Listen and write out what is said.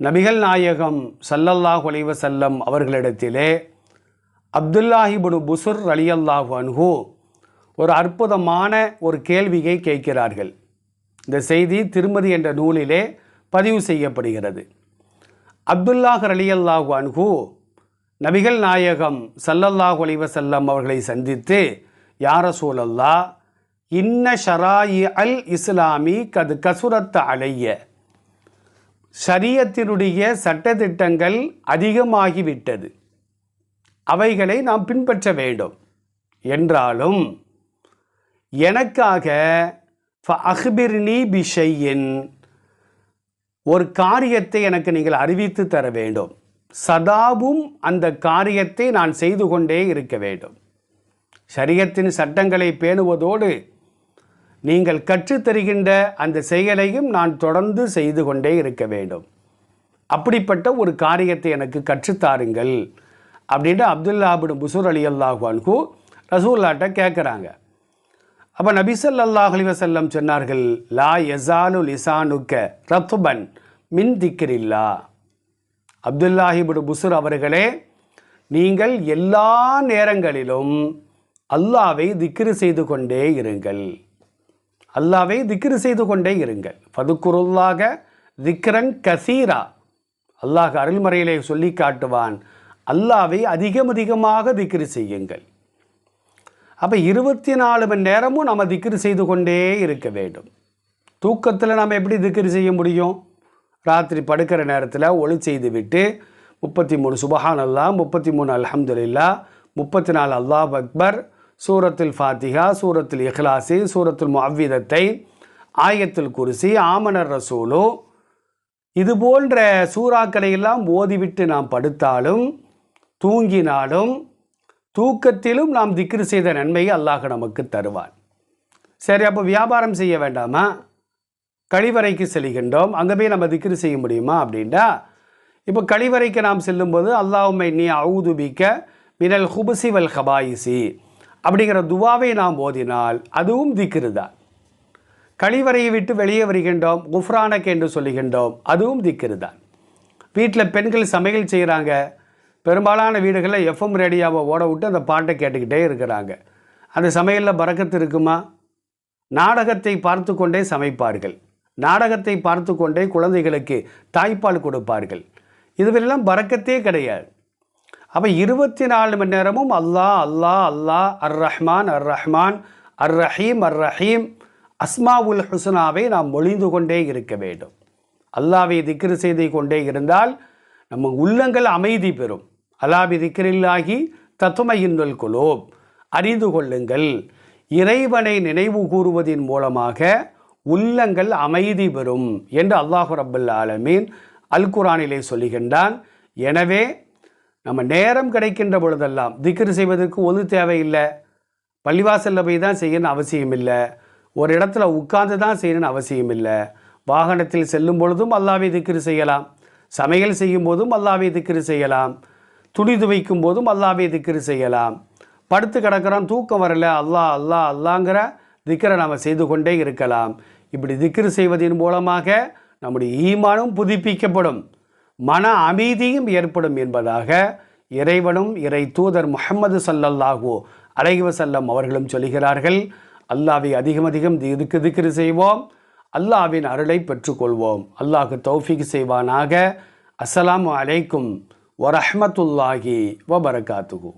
நபிகள் நாயகம் சல்லல்லாஹு ஒலைவ செல்லம் அவர்களிடத்திலே அப்துல்லாஹிபுனு புசுர் அலியல்லாஹு அன்ஹு ஒரு அற்புதமான ஒரு கேள்வியை கேட்கிறார்கள். இந்த செய்தி திருமதி என்ற நூலிலே பதிவு செய்யப்படுகிறது. அப்துல்லாஹ் அலியல்லாஹு அன்ஹு நபிகள் நாயகம் சல்லல்லாஹு அலைஹி செல்லம் அவர்களை சந்தித்து யார சூழல்லா இன்ன ஷராயி அல் இஸ்லாமி கது கசுரத்த அலைய. சரியத்தினுடைய சட்டத்திட்டங்கள் அதிகமாகிவிட்டது. அவைகளை நாம் பின்பற்ற வேண்டும். என்றாலும் எனக்காக அஹ்பிர்னி பிஷையின் ஒரு காரியத்தை எனக்கு நீங்கள் அறிவித்து தர வேண்டும். சதாவும் அந்த காரியத்தை நான் செய்து கொண்டே இருக்க வேண்டும். சரியத்தின் சட்டங்களை பேணுவதோடு நீங்கள் கற்றுத்தருகின்ற அந்த செயலையும் நான் தொடர்ந்து செய்து கொண்டே இருக்க வேண்டும். அப்படிப்பட்ட ஒரு காரியத்தை எனக்கு கற்றுத்தாருங்கள் அப்படின்ட்டு அப்துல்லாபின் புசூர் அலி அல்லாஹு ரசூல்லாட்ட கேட்குறாங்க அப்போ நபிசல்லாஹ் அலி வசல்லம் சொன்னார்கள் லா எசாலு லிசானுக்க ரத்துபன் மின் திக்கிரில்லா அப்துல்லாஹிபுடு புசுர் அவர்களே நீங்கள் எல்லா நேரங்களிலும் அல்லாவை திக்ரு செய்து கொண்டே இருங்கள். அல்லாவை திக்ரு செய்து கொண்டே இருங்கள். பதுக்குருல்லாக திக்ரங் கசீரா. அல்லாஹ் அருள்மறையிலே சொல்லி காட்டுவான் அல்லாவை அதிகம் அதிகமாக திக்ரு செய்யுங்கள். அப்போ இருபத்தி நாலு மணி நேரமும் நம்ம திக்ரு செய்து கொண்டே இருக்க வேண்டும். தூக்கத்தில் நம்ம எப்படி திக்ரு செய்ய முடியும்? ராத்திரி படுக்கிற நேரத்தில் ஒளி செய்து விட்டு முப்பத்தி மூணு சுபஹான் அல்லா முப்பத்தி மூணு அலமதுல்லா முப்பத்தி நாலு அல்லாஹ் அக்பர் சூரத்தில் ஃபாத்திகா சூரத்தில் இஹ்லாசி சூரத்தில் அவ்விதத்தை ஆயத்தில் குருசி ஆமனர் ரசூலு இது போன்ற சூறாக்களை எல்லாம் ஓதிவிட்டு நாம் படுத்தாலும் தூங்கினாலும் தூக்கத்திலும் நாம் திக்ரு செய்த நன்மையை அல்லாஹ் நமக்கு தருவான். சரி அப்போ வியாபாரம் செய்ய வேண்டாமா? கழிவறைக்கு செல்கின்றோம். அங்கே போய் நம்ம திக்ரு செய்ய முடியுமா அப்படின்டா இப்போ கழிவறைக்கு நாம் செல்லும்போது அல்லாஹுமை நீ அவுதுபிக்க மினல் ஹுபுசி வல் ஹபாயிசி அப்படிங்கிற துவாவை நாம் ஓதினால் அதுவும் திக்ரு தான் கழிவறையை விட்டு வெளியே வருகின்றோம் குஃப்ரானக் என்று சொல்லுகின்றோம் அதுவும் திக்ரு தான் வீட்டில் பெண்கள் சமையல் செய்கிறாங்க பெரும்பாலான வீடுகளில் எஃப்எம் ரேடியோவை ஓட விட்டு அந்த பாட்டை கேட்டுக்கிட்டே இருக்கிறாங்க. அந்த சமையலில் பறக்கத்து இருக்குமா? நாடகத்தை பார்த்து கொண்டே சமைப்பார்கள். நாடகத்தை பார்த்து கொண்டே குழந்தைகளுக்கு தாய்ப்பால் கொடுப்பார்கள். இதுவெல்லாம் பறக்கத்தே கிடையாது. அப்போ இருபத்தி நாலு மணி நேரமும் அல்லாஹ் அல்லாஹ் அல்லாஹ் அர் ரஹ்மான் அர் ரஹ்மான் அர் ரஹீம் அர் ரஹீம் அஸ்மா உல் ஹுசனாவை நாம் மொழிந்து கொண்டே இருக்க வேண்டும். அல்லாவை திக்ரு செய்து கொண்டே இருந்தால் நம்ம உள்ளங்கள் அமைதி பெறும். அல்லாவி திக்ரில்லாகி தத்துமையின்வல் குலோப். அறிந்து கொள்ளுங்கள். இறைவனை நினைவு கூறுவதின் மூலமாக உள்ளங்கள் அமைதி பெறும் என்று அல்லாஹு ரபுல் ஆலமீன் அல் குரானிலே சொல்லுகின்றான். எனவே நம்ம நேரம் கிடைக்கின்ற பொழுதெல்லாம் திக்ரு செய்வதற்கு ஒது தேவையில்லை. பள்ளிவாசலில் போய் தான் செய்யணும்னு அவசியம் இல்லை ஒரு இடத்துல உட்கார்ந்து தான் செய்யணும்னு அவசியம் இல்லை வாகனத்தில் செல்லும் பொழுதும் அல்லாவை திக்ரு செய்யலாம். சமையல் செய்யும் போதும் அல்லாவை திக்ரு செய்யலாம். துணி துவைக்கும் போதும் அல்லாவை திக்ரு செய்யலாம். படுத்து கிடக்கிறோம் தூக்கம் வரல அல்லா அல்லாஹ் அல்லாங்கிற திக்கரை நாம் செய்து கொண்டே இருக்கலாம். இப்படி திக்ரு செய்வதன் மூலமாக நம்முடைய ஈமானும் புதுப்பிக்கப்படும். மன அமைதியும் ஏற்படும் என்பதாக இறைவனும் இறை தூதர் முகமது சல்லல்லாஹூ அலைவசல்லம் அவர்களும் சொல்கிறார்கள். அல்லாவை அதிகம் அதிகம் இதுக்கு திக்ரு செய்வோம். அல்லாவின் அருளை பெற்றுக்கொள்வோம். அல்லாஹு தௌஃபிக் செய்வானாக. அஸ்ஸலாமு அலைக்கும் வரஹமத்துல்லாஹி வபரகாத்துகு